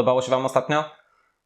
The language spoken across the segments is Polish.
Podobało się Wam ostatnio?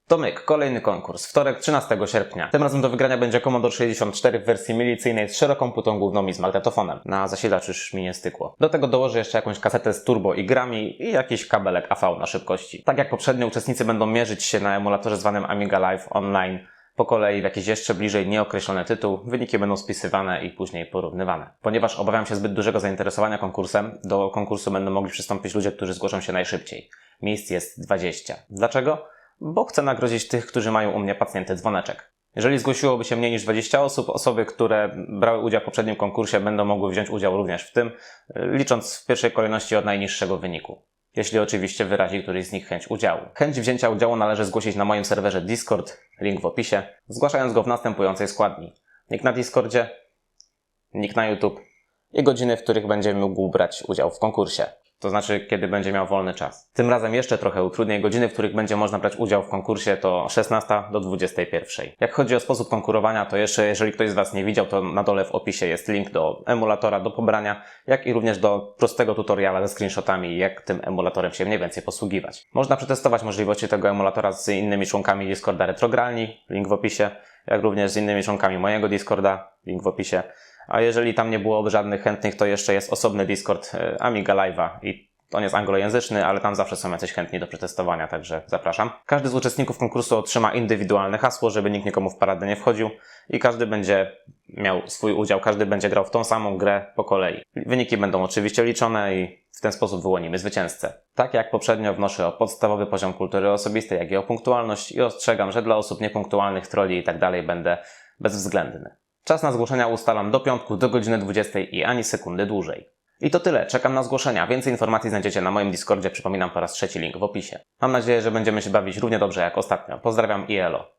To myk, kolejny konkurs. Wtorek 13 sierpnia. Tym razem do wygrania będzie Commodore 64 w wersji milicyjnej z szeroką płytą główną i z magnetofonem. Na zasilacz już mi nie stykło. Do tego dołożę jeszcze jakąś kasetę z turbo i grami i jakiś kabelek AV na szybkości. Tak jak poprzednio uczestnicy będą mierzyć się na emulatorze zwanym Amiga Live Online po kolei w jakiś jeszcze bliżej nieokreślony tytuł, wyniki będą spisywane i później porównywane. Ponieważ obawiam się zbyt dużego zainteresowania konkursem, do konkursu będą mogli przystąpić ludzie, którzy zgłoszą się najszybciej. Miejsc jest 20. Dlaczego? Bo chcę nagrodzić tych, którzy mają u mnie pacjenty dzwoneczek. Jeżeli zgłosiłoby się mniej niż 20 osób, osoby, które brały udział w poprzednim konkursie będą mogły wziąć udział również w tym, licząc w pierwszej kolejności od najniższego wyniku jeśli oczywiście wyrazi któryś z nich chęć udziału. Chęć wzięcia udziału należy zgłosić na moim serwerze Discord, link w opisie, zgłaszając go w następującej składni. Nick na Discordzie, nick na YouTube i godziny, w których będzie mógł brać udział w konkursie. To znaczy, kiedy będzie miał wolny czas. Tym razem jeszcze trochę utrudnię. Godziny, w których będzie można brać udział w konkursie to 16 do 21. Jak chodzi o sposób konkurowania, to jeszcze, jeżeli ktoś z Was nie widział, to na dole w opisie jest link do emulatora do pobrania, jak i również do prostego tutoriala ze screenshotami, jak tym emulatorem się mniej więcej posługiwać. Można przetestować możliwości tego emulatora z innymi członkami Discorda Retrogralni, link w opisie, jak również z innymi członkami mojego Discorda, link w opisie. A jeżeli tam nie byłoby żadnych chętnych, to jeszcze jest osobny Discord e, Amiga Live'a i on jest anglojęzyczny, ale tam zawsze są jacyś chętni do przetestowania, także zapraszam. Każdy z uczestników konkursu otrzyma indywidualne hasło, żeby nikt nikomu w paradę nie wchodził i każdy będzie miał swój udział, każdy będzie grał w tą samą grę po kolei. Wyniki będą oczywiście liczone i w ten sposób wyłonimy zwycięzcę. Tak jak poprzednio wnoszę o podstawowy poziom kultury osobistej, jak i o punktualność i ostrzegam, że dla osób niepunktualnych, troli i tak dalej będę bezwzględny. Czas na zgłoszenia ustalam do piątku do godziny 20 i ani sekundy dłużej. I to tyle, czekam na zgłoszenia. Więcej informacji znajdziecie na moim Discordzie, przypominam po raz trzeci link w opisie. Mam nadzieję, że będziemy się bawić równie dobrze jak ostatnio. Pozdrawiam i elo.